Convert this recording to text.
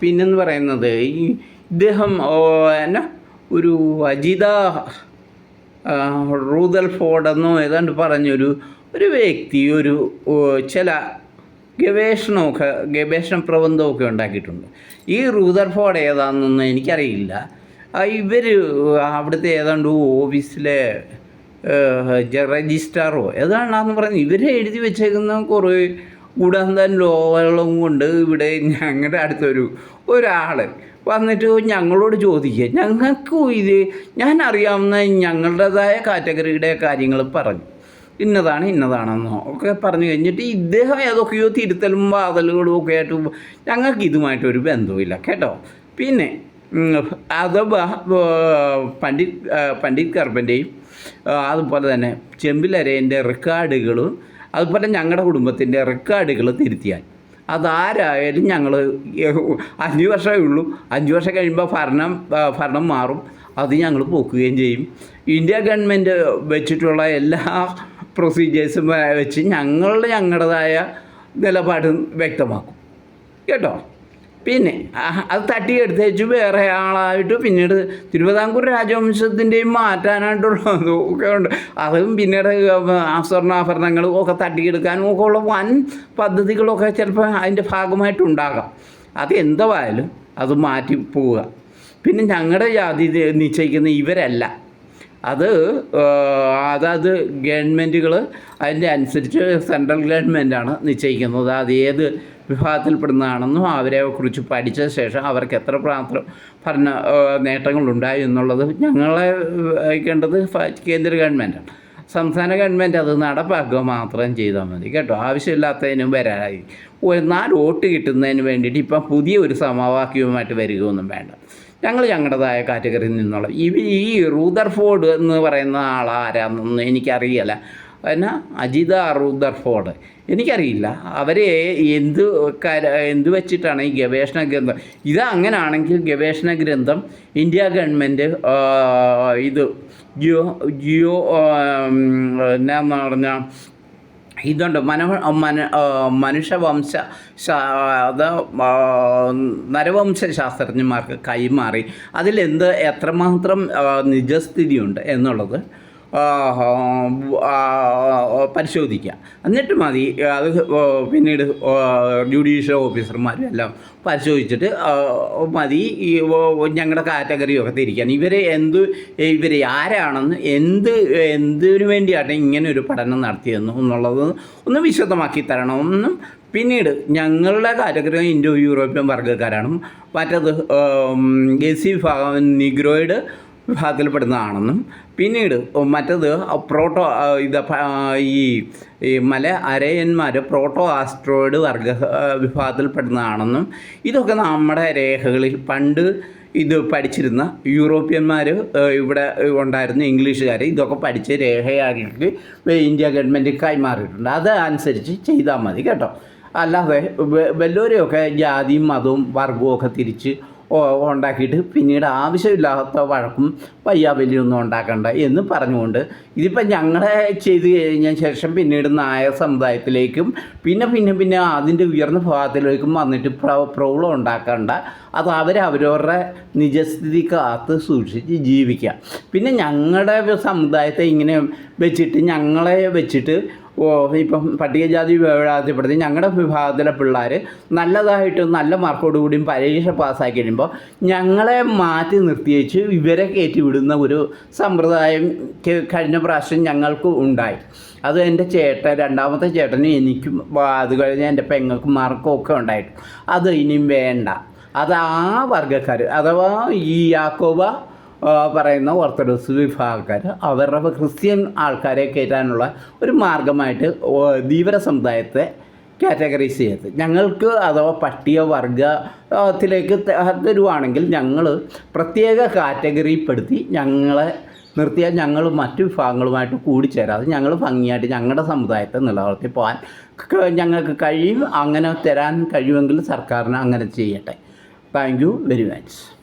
പിന്നെന്ന് പറയുന്നത് ഈ ഇദ്ദേഹം എന്നാ ഒരു അജിത റൂദൽ ഫോർഡെന്നോ ഏതാണ്ട് പറഞ്ഞൊരു ഒരു വ്യക്തി ഒരു ചില ഗവേഷണമൊക്കെ ഗവേഷണ പ്രബന്ധമൊക്കെ ഉണ്ടാക്കിയിട്ടുണ്ട്. ഈ റൂദർ ഫോർഡ് ഏതാണെന്നൊന്നും എനിക്കറിയില്ല. ഇവർ അവിടുത്തെ ഏതാണ്ട് ഓഫീസിലെ രജിസ്ട്രാറോ ഏതാണ്ടാന്ന് പറഞ്ഞ് ഇവരെ എഴുതി വെച്ചേക്കുന്ന കുറേ ഉടന്തൻ ലോകം കൊണ്ട് ഇവിടെ ഞങ്ങളുടെ അടുത്തൊരു ഒരാൾ വന്നിട്ട് ഞങ്ങളോട് ചോദിക്കുക. ഞങ്ങൾക്ക് ഇത് ഞാൻ അറിയാവുന്ന ഞങ്ങളുടേതായ കാറ്റഗറിയുടെ കാര്യങ്ങൾ പറഞ്ഞു. ഇന്നതാണ് ഇന്നതാണെന്നോ ഒക്കെ പറഞ്ഞു കഴിഞ്ഞിട്ട് ഇദ്ദേഹം ഏതൊക്കെയോ തിരുത്തലും വാതലുകളും ഒക്കെ ആയിട്ട് ഞങ്ങൾക്ക് ഇതുമായിട്ടൊരു ബന്ധവുമില്ല കേട്ടോ? പിന്നെ ബ- പണ്ഡിറ്റ് പണ്ഡിറ്റ് കർപ്പന്റെയും അതുപോലെ തന്നെ ചെമ്പിലരേന്റെ റെക്കോർഡുകളും അതുപോലെ ഞങ്ങളുടെ കുടുംബത്തിന്റെ റെക്കോർഡുകൾ തിരുത്തിയാൽ. അതാരായാലും ഞങ്ങൾ അഞ്ച് വർഷമേ ഉള്ളൂ. അഞ്ച് വർഷം കഴിയുമ്പോൾ ഭരണം ഭരണം മാറും. അത് ഞങ്ങൾ പോക്കുകയും ചെയ്യും. ഇന്ത്യ ഗവൺമെന്റ് വെച്ചിട്ടുള്ള എല്ലാ പ്രൊസീജിയേഴ്സും വെച്ച് ഞങ്ങളുടെ ഞങ്ങളുടേതായ നിലപാട് വ്യക്തമാക്കും. കേട്ടോ? പിന്നെ അത് തട്ടിയെടുത്തേച്ച് വേറെ ആളായിട്ട് പിന്നീട് തിരുവിതാംകൂർ രാജവംശത്തിന്റെയും മാറ്റാനായിട്ടുള്ള ഒക്കെ ഉണ്ട്. അതും പിന്നീട് ആ സ്വർണാഭരണങ്ങളും ഒക്കെ തട്ടിയെടുക്കാനും ഒക്കെ ഉള്ള വൻ പദ്ധതികളൊക്കെ ചിലപ്പോൾ അതിന്റെ ഭാഗമായിട്ടുണ്ടാകാം അത് എന്തായാലും അത് മാറ്റി പോവുക. പിന്നെ ഞങ്ങളുടെ ജാതി നിശ്ചയിക്കുന്ന ഇവരല്ല. അത് അതാത് ഗവൺമെന്റുകൾ അതിന്റെ അനുസരിച്ച് സെൻട്രൽ ഗവൺമെന്റാണ് നിശ്ചയിക്കുന്നത്. അത് ഏത് വിഭാഗത്തിൽപ്പെടുന്നതാണെന്നും അവരെ കുറിച്ച് പഠിച്ച ശേഷം അവർക്ക് എത്ര മാത്രം ഭരണ നേട്ടങ്ങളുണ്ടായി എന്നുള്ളത് ഞങ്ങളെ വഹിക്കേണ്ടത് കേന്ദ്ര ഗവൺമെന്റാണ് സംസ്ഥാന ഗവൺമെന്റ് അത് നടപ്പാക്കുക മാത്രം ചെയ്താൽ മതി കേട്ടോ. ആവശ്യമില്ലാത്തതിനും വരാനായി ഒരു നാല് വോട്ട് കിട്ടുന്നതിന് വേണ്ടിയിട്ട് ഇപ്പം പുതിയ ഒരു സമവാക്യവുമായിട്ട് വരികയൊന്നും വേണ്ട. ഞങ്ങൾ ഞങ്ങളുടേതായ കാറ്റഗറിയിൽ നിന്നുള്ള ഈ ഈ റൂദർഫോർഡ് എന്ന് പറയുന്ന ആളാരാന്നൊന്നും എനിക്കറിയില്ല. എന്നാ അജിത റൂദർഫോർഡ്. എനിക്കറിയില്ല. അവരെ എന്ത് എന്ത് വെച്ചിട്ടാണ് ഈ ഗവേഷണ ഗ്രന്ഥം? ഇത് അങ്ങനെയാണെങ്കിൽ ഗവേഷണ ഗ്രന്ഥം ഇന്ത്യ ഗവൺമെന്റ് ഇത് ജിയോ ജിയോ എന്നാന്ന് പറഞ്ഞാൽ ഇതുണ്ട്. മന മന മനുഷ്യവംശ അത് ആ, നരവംശ ശാസ്ത്രജ്ഞന്മാർക്ക് കൈമാറി. അതിലെന്ത് എത്രമാത്രം നിജസ്ഥിതിയുണ്ട് എന്നുള്ളത് ആ, ആ, പരിശോധിക്കാം. എന്നിട്ട് മതി അത് പിന്നീട് ജുഡീഷ്യൽ ഓഫീസർമാരും എല്ലാം പരിശോധിച്ചിട്ട് മതി ഈ ഞങ്ങളുടെ കാറ്റഗറിയൊക്കെ തിരിക്കാൻ ഇവരെ എന്ത് ഇവർ ആരാണെന്ന് എന്ത് എന്തിനു വേണ്ടിയാണ് ഇങ്ങനെ ഒരു പഠനം നടത്തിയെന്ന് എന്നുള്ളത് ഒന്ന് വിശദമാക്കി തരണമെന്നും പിന്നീട് ഞങ്ങളുടെ കാറ്റഗറി ഇൻഡോ യൂറോപ്യൻ വർഗക്കാരാണ്. മറ്റത് എ സി വിഭാഗം നിഗ്രോയിഡ് വിഭാഗത്തിൽപ്പെടുന്നതാണെന്നും പിന്നീട് മറ്റത് പ്രോട്ടോ ഇത് ഈ ഈ മല അരയന്മാർ പ്രോട്ടോ ആസ്ട്രോയിഡ് വർഗ വിഭാഗത്തിൽപ്പെടുന്നതാണെന്നും ഇതൊക്കെ നമ്മുടെ രേഖകളിൽ പണ്ട് ഇത് പഠിച്ചിരുന്ന യൂറോപ്യന്മാർ ഇവിടെ ഉണ്ടായിരുന്ന ഇംഗ്ലീഷുകാർ ഇതൊക്കെ പഠിച്ച് രേഖയാക്കിയിട്ട് ഇന്ത്യ ഗവൺമെന്റ് കൈമാറിയിട്ടുണ്ട്. അത് അനുസരിച്ച് ചെയ്താൽ മതി കേട്ടോ. അല്ലാതെ വല്ലവരെയൊക്കെ ജാതിയും മതവും വർഗവും ഒക്കെ തിരിച്ച് ഉണ്ടാക്കിയിട്ട് പിന്നീട് ആവശ്യമില്ലാത്ത വഴക്കും വയ്യാവലിയൊന്നും ഉണ്ടാക്കണ്ട എന്ന് പറഞ്ഞുകൊണ്ട് ഇതിപ്പോൾ ഞങ്ങളെ ചെയ്ത് കഴിഞ്ഞ ശേഷം പിന്നീട് നായർ സമുദായത്തിലേക്കും പിന്നെ പിന്നെ പിന്നെ അതിന്റെ ഉയർന്ന ഭാഗത്തിലേക്കും വന്നിട്ട് പ്രോബ്ലം ഉണ്ടാക്കണ്ട. അത് അവർ അവരവരുടെ നിജസ്ഥിതി കാത്ത് സൂക്ഷിച്ച് ജീവിക്കുക പിന്നെ ഞങ്ങളുടെ സമുദായത്തെ ഇങ്ങനെ വെച്ചിട്ട് ഞങ്ങളെ വെച്ചിട്ട് ഇപ്പം പട്ടികജാതി വിഭാഗത്തിൽപ്പെടുത്തി ഞങ്ങളുടെ വിഭാഗത്തിലെ പിള്ളേർ നല്ലതായിട്ട് നല്ല മാർക്കോട് കൂടിയും പരീക്ഷ പാസ്സാക്കി കഴിയുമ്പോൾ ഞങ്ങളെ മാറ്റി നിർത്തിയേച്ച് ഇവരെ കയറ്റി വിടുന്ന ഒരു സമ്പ്രദായം കഴിഞ്ഞ പ്രാവശ്യം ഞങ്ങൾക്ക് ഉണ്ടായി. അത് എന്റെ ചേട്ടൻ രണ്ടാമത്തെ ചേട്ടനും എനിക്കും അത് കഴിഞ്ഞ് എന്റെ പെങ്ങൾക്കും മാർക്കും ഒക്കെ ഉണ്ടായിട്ടു. അത് ഇനിയും വേണ്ട. അത് ആ വർഗക്കാർ അഥവാ ഈ യാക്കോബ പറയുന്ന ഓർത്തഡോക്സ് വിഭാഗക്കാർ അവരുടെ ക്രിസ്ത്യൻ ആൾക്കാരെ കയറ്റാനുള്ള ഒരു മാർഗമായിട്ട് ധീവര സമുദായത്തെ കാറ്റഗറൈസ് ചെയ്ത് ഞങ്ങൾക്ക് അഥവാ പട്ടിക വർഗത്തിലേക്ക് തരുവാണെങ്കിൽ ഞങ്ങൾ പ്രത്യേക കാറ്റഗറിപ്പെടുത്തി ഞങ്ങളെ നിർത്തിയാൽ ഞങ്ങൾ മറ്റു വിഭാഗങ്ങളുമായിട്ട് കൂടിച്ചേരാതെ ഞങ്ങൾ ഭംഗിയായിട്ട് ഞങ്ങളുടെ സമുദായത്തെ നിലനിർത്തി പോകാൻ ഞങ്ങൾക്ക് കഴിയും അങ്ങനെ തരാൻ കഴിയുമെങ്കിൽ സർക്കാരിന് അങ്ങനെ ചെയ്യട്ടെ. Thank you very much.